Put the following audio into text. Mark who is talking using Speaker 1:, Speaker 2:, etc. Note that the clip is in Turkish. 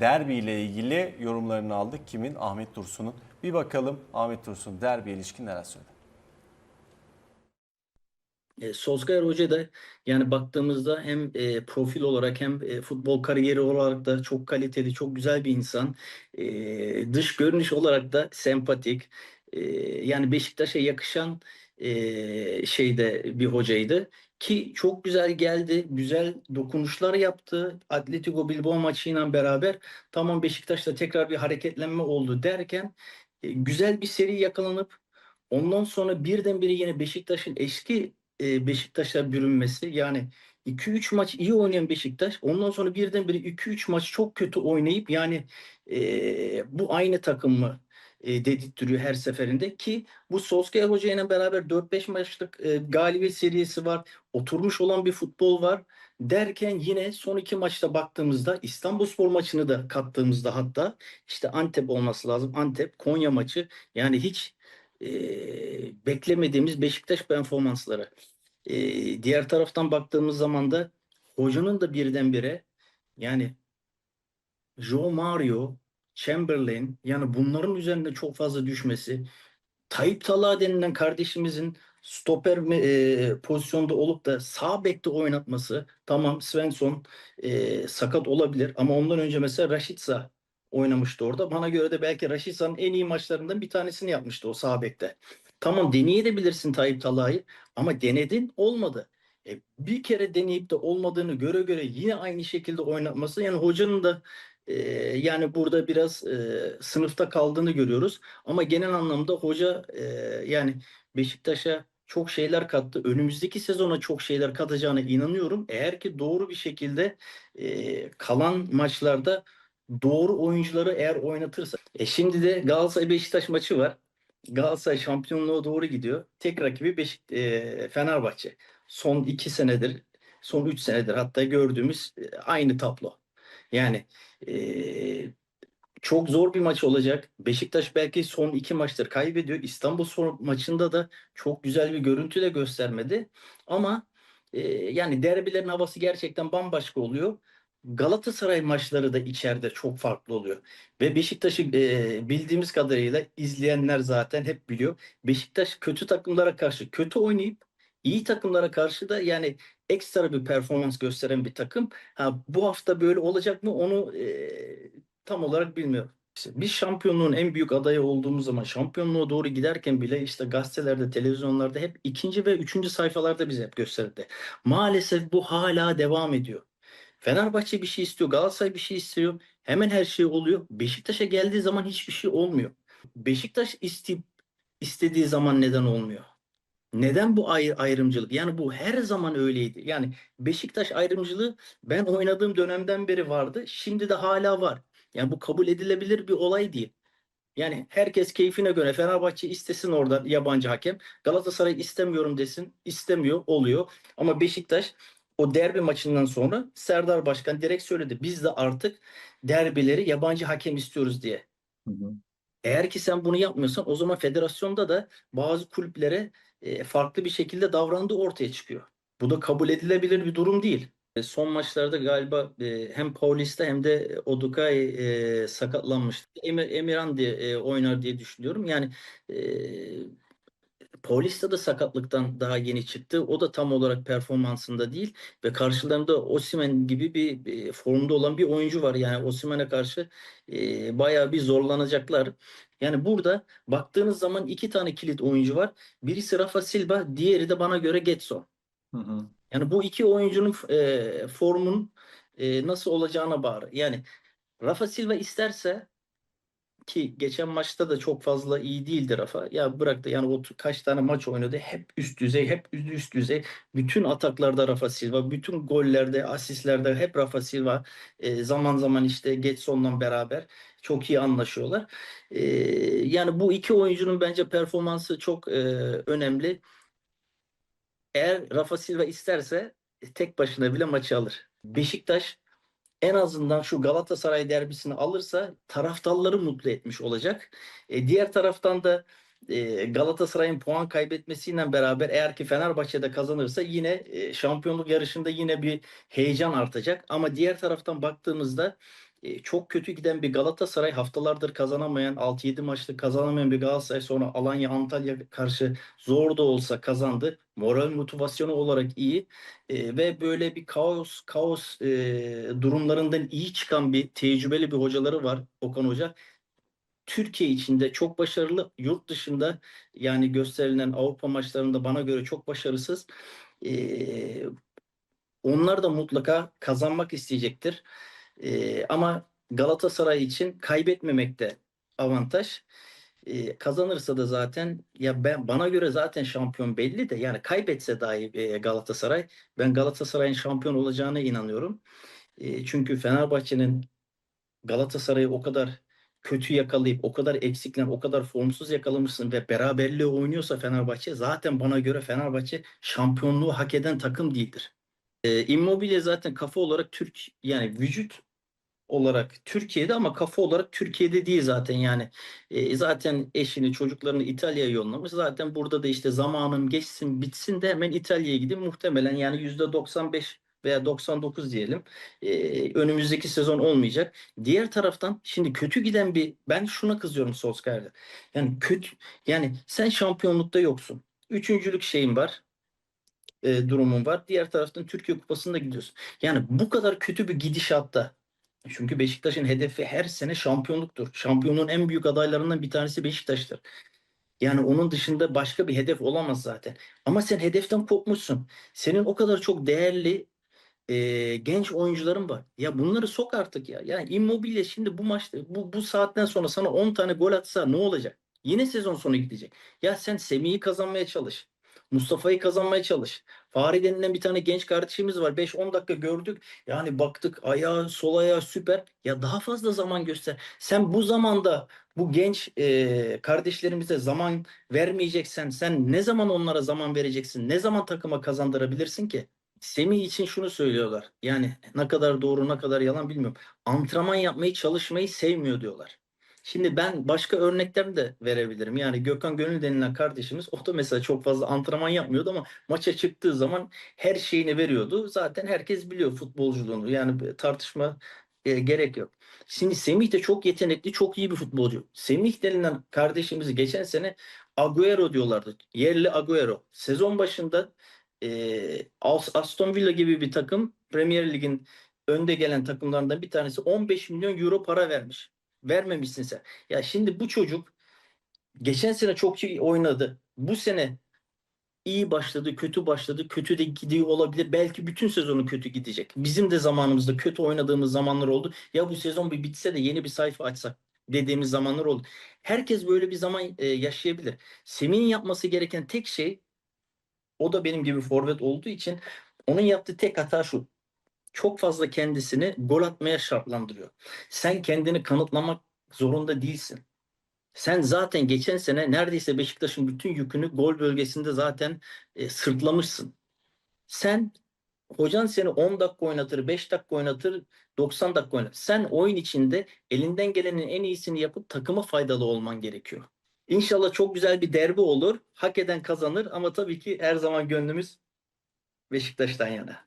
Speaker 1: derbi ile ilgili yorumlarını aldık. Kimin? Ahmet Dursun'un. Bir bakalım Ahmet Dursun derbi ilişkin neler söyledi.
Speaker 2: E, Solskjaer Hoca da yani baktığımızda hem e, profil olarak hem e, futbol kariyeri olarak da çok kaliteli, çok güzel bir insan. E, dış görünüş olarak da sempatik. E, yani Beşiktaş'a yakışan e, şeyde bir hocaydı. Ki çok güzel geldi, güzel dokunuşlar yaptı. Atletico Bilbao maçıyla beraber tamam Beşiktaş'ta tekrar bir hareketlenme oldu derken e, güzel bir seri yakalanıp ondan sonra birdenbire yine Beşiktaş'ın eski e, Beşiktaş'a bürünmesi yani 2-3 maç iyi oynayan Beşiktaş ondan sonra birdenbire 2-3 maç çok kötü oynayıp yani e, bu aynı takım mı e, dedirtiyor her seferinde ki bu Solskjaer Hoca ile beraber 4-5 maçlık e, galibiyet serisi var. Oturmuş olan bir futbol var. Derken yine son iki maçta baktığımızda İstanbulspor maçını da kattığımızda hatta işte Antep olması lazım. Antep Konya maçı yani hiç e, beklemediğimiz Beşiktaş performansları. E, diğer taraftan baktığımız zaman da hocanın da birdenbire yani Joe Mario, Chamberlain yani bunların üzerinde çok fazla düşmesi Tayyip Talha denilen kardeşimizin stoper e, pozisyonda olup da sağ bekte oynatması tamam Svensson e, sakat olabilir ama ondan önce mesela Rashica oynamıştı orada. Bana göre de belki Rashica'nın en iyi maçlarından bir tanesini yapmıştı o sağ bekte. Tamam deneyebilirsin Tayyip Talha'yı ama denedin olmadı. E, bir kere deneyip de olmadığını göre göre yine aynı şekilde oynatması yani hocanın da yani burada biraz e, sınıfta kaldığını görüyoruz. Ama genel anlamda hoca e, yani Beşiktaş'a çok şeyler kattı. Önümüzdeki sezona çok şeyler katacağına inanıyorum. Eğer ki doğru bir şekilde e, kalan maçlarda doğru oyuncuları eğer oynatırsa. E şimdi de Galatasaray Beşiktaş maçı var. Galatasaray şampiyonluğa doğru gidiyor. Tek rakibi Beşik e, Fenerbahçe. Son iki senedir, son üç senedir hatta gördüğümüz e, aynı tablo. Yani e, çok zor bir maç olacak. Beşiktaş belki son iki maçtır kaybediyor. İstanbul maçında da çok güzel bir görüntü de göstermedi. Ama e, yani derbilerin havası gerçekten bambaşka oluyor. Galatasaray maçları da içeride çok farklı oluyor. Ve Beşiktaş'ı e, bildiğimiz kadarıyla izleyenler zaten hep biliyor. Beşiktaş kötü takımlara karşı kötü oynayıp iyi takımlara karşı da yani ekstra bir performans gösteren bir takım. Ha, bu hafta böyle olacak mı onu e, tam olarak bilmiyorum. İşte biz şampiyonluğun en büyük adayı olduğumuz zaman şampiyonluğa doğru giderken bile işte gazetelerde, televizyonlarda hep ikinci ve üçüncü sayfalarda bize hep gösterdi. Maalesef bu hala devam ediyor. Fenerbahçe bir şey istiyor, Galatasaray bir şey istiyor. Hemen her şey oluyor. Beşiktaş'a geldiği zaman hiçbir şey olmuyor. Beşiktaş isteyip istediği zaman neden olmuyor? Neden bu ayr ayrımcılık? Yani bu her zaman öyleydi. Yani Beşiktaş ayrımcılığı ben oynadığım dönemden beri vardı. Şimdi de hala var. Yani bu kabul edilebilir bir olay değil. Yani herkes keyfine göre Fenerbahçe istesin orada yabancı hakem. Galatasaray istemiyorum desin. istemiyor oluyor. Ama Beşiktaş o derbi maçından sonra Serdar Başkan direkt söyledi. Biz de artık derbileri yabancı hakem istiyoruz diye.
Speaker 3: Hı hı.
Speaker 2: Eğer ki sen bunu yapmıyorsan o zaman federasyonda da bazı kulüplere e, farklı bir şekilde davrandığı ortaya çıkıyor. Bu da kabul edilebilir bir durum değil. E, son maçlarda galiba e, hem Paulista hem de Odukay e, sakatlanmıştı. Emir, Emirhan diye oynar diye düşünüyorum. Yani Paulista da sakatlıktan daha yeni çıktı. O da tam olarak performansında değil ve karşılarında Osimhen gibi bir, bir formda olan bir oyuncu var. Yani Osimhen'e karşı e, bayağı bir zorlanacaklar. Yani burada baktığınız zaman iki tane kilit oyuncu var. Birisi Rafa Silva, diğeri de bana göre Getson.
Speaker 3: Hı hı.
Speaker 2: Yani bu iki oyuncunun e, formun e, nasıl olacağına bağlı. Yani Rafa Silva isterse ki geçen maçta da çok fazla iyi değildi Rafa. Ya bırak da yani o kaç tane maç oynadı. Hep üst düzey, hep üst düzey. Bütün ataklarda Rafa Silva, bütün gollerde, asistlerde hep Rafa Silva. E, zaman zaman işte Getson'la beraber çok iyi anlaşıyorlar. E, yani bu iki oyuncunun bence performansı çok e, önemli. Eğer Rafa Silva isterse e, tek başına bile maçı alır. Beşiktaş en azından şu Galatasaray derbisini alırsa taraftarları mutlu etmiş olacak. E, diğer taraftan da e, Galatasaray'ın puan kaybetmesiyle beraber eğer ki Fenerbahçe'de kazanırsa yine e, şampiyonluk yarışında yine bir heyecan artacak. Ama diğer taraftan baktığımızda e, çok kötü giden bir Galatasaray haftalardır kazanamayan 6-7 maçta kazanamayan bir Galatasaray sonra Alanya Antalya karşı zor da olsa kazandı. Moral motivasyonu olarak iyi E, ve böyle bir kaos kaos e, durumlarından iyi çıkan bir tecrübeli bir hocaları var Okan Hoca. Türkiye içinde çok başarılı, yurt dışında yani gösterilen Avrupa maçlarında bana göre çok başarısız. Ee, onlar da mutlaka kazanmak isteyecektir. Ee, ama Galatasaray için kaybetmemek de avantaj. Ee, kazanırsa da zaten ya ben bana göre zaten şampiyon belli de yani kaybetse dahi e, Galatasaray ben Galatasaray'ın şampiyon olacağına inanıyorum. E, çünkü Fenerbahçe'nin Galatasaray'ı o kadar kötü yakalayıp o kadar eksikler, o kadar formsuz yakalamışsın ve beraberliği oynuyorsa Fenerbahçe zaten bana göre Fenerbahçe şampiyonluğu hak eden takım değildir. E, Immobile zaten kafa olarak Türk yani vücut olarak Türkiye'de ama kafa olarak Türkiye'de değil zaten yani. E, zaten eşini çocuklarını İtalya'ya yollamış. Zaten burada da işte zamanım geçsin bitsin de hemen İtalya'ya gidin muhtemelen yani %95 veya 99 diyelim. E, önümüzdeki sezon olmayacak. Diğer taraftan şimdi kötü giden bir ben şuna kızıyorum Solskjaer'de. Yani kötü yani sen şampiyonlukta yoksun. Üçüncülük şeyin var. E, durumun var. Diğer taraftan Türkiye Kupası'nda gidiyorsun. Yani bu kadar kötü bir gidişatta çünkü Beşiktaş'ın hedefi her sene şampiyonluktur. Şampiyonun en büyük adaylarından bir tanesi Beşiktaş'tır. Yani onun dışında başka bir hedef olamaz zaten. Ama sen hedeften kopmuşsun. Senin o kadar çok değerli e, genç oyuncuların var. Ya bunları sok artık ya. Yani Immobile şimdi bu maçta bu, bu saatten sonra sana 10 tane gol atsa ne olacak? Yine sezon sonu gidecek. Ya sen Semih'i kazanmaya çalış. Mustafa'yı kazanmaya çalış. Fahri denilen bir tane genç kardeşimiz var. 5-10 dakika gördük. Yani baktık ayağı sol ayağı süper. Ya daha fazla zaman göster. Sen bu zamanda bu genç e, kardeşlerimize zaman vermeyeceksen sen ne zaman onlara zaman vereceksin? Ne zaman takıma kazandırabilirsin ki? Semih için şunu söylüyorlar. Yani ne kadar doğru ne kadar yalan bilmiyorum. Antrenman yapmayı çalışmayı sevmiyor diyorlar. Şimdi ben başka örnekler de verebilirim. Yani Gökhan Gönül denilen kardeşimiz o da mesela çok fazla antrenman yapmıyordu ama maça çıktığı zaman her şeyini veriyordu. Zaten herkes biliyor futbolculuğunu. Yani tartışma e, gerek yok. Şimdi Semih de çok yetenekli, çok iyi bir futbolcu. Semih denilen kardeşimizi geçen sene Agüero diyorlardı. Yerli Agüero. Sezon başında e, Aston Villa gibi bir takım Premier Lig'in önde gelen takımlarından bir tanesi 15 milyon euro para vermiş. Vermemişsin sen. Ya şimdi bu çocuk geçen sene çok iyi oynadı. Bu sene iyi başladı, kötü başladı, kötü de gidiyor olabilir. Belki bütün sezonu kötü gidecek. Bizim de zamanımızda kötü oynadığımız zamanlar oldu. Ya bu sezon bir bitse de yeni bir sayfa açsak dediğimiz zamanlar oldu. Herkes böyle bir zaman e, yaşayabilir. Semih'in yapması gereken tek şey o da benim gibi forvet olduğu için onun yaptığı tek hata şu. Çok fazla kendisini gol atmaya şartlandırıyor. Sen kendini kanıtlamak zorunda değilsin. Sen zaten geçen sene neredeyse Beşiktaş'ın bütün yükünü gol bölgesinde zaten e, sırtlamışsın. Sen hocan seni 10 dakika oynatır, 5 dakika oynatır, 90 dakika oynatır. Sen oyun içinde elinden gelenin en iyisini yapıp takıma faydalı olman gerekiyor. İnşallah çok güzel bir derbi olur. Hak eden kazanır ama tabii ki her zaman gönlümüz Beşiktaş'tan yana.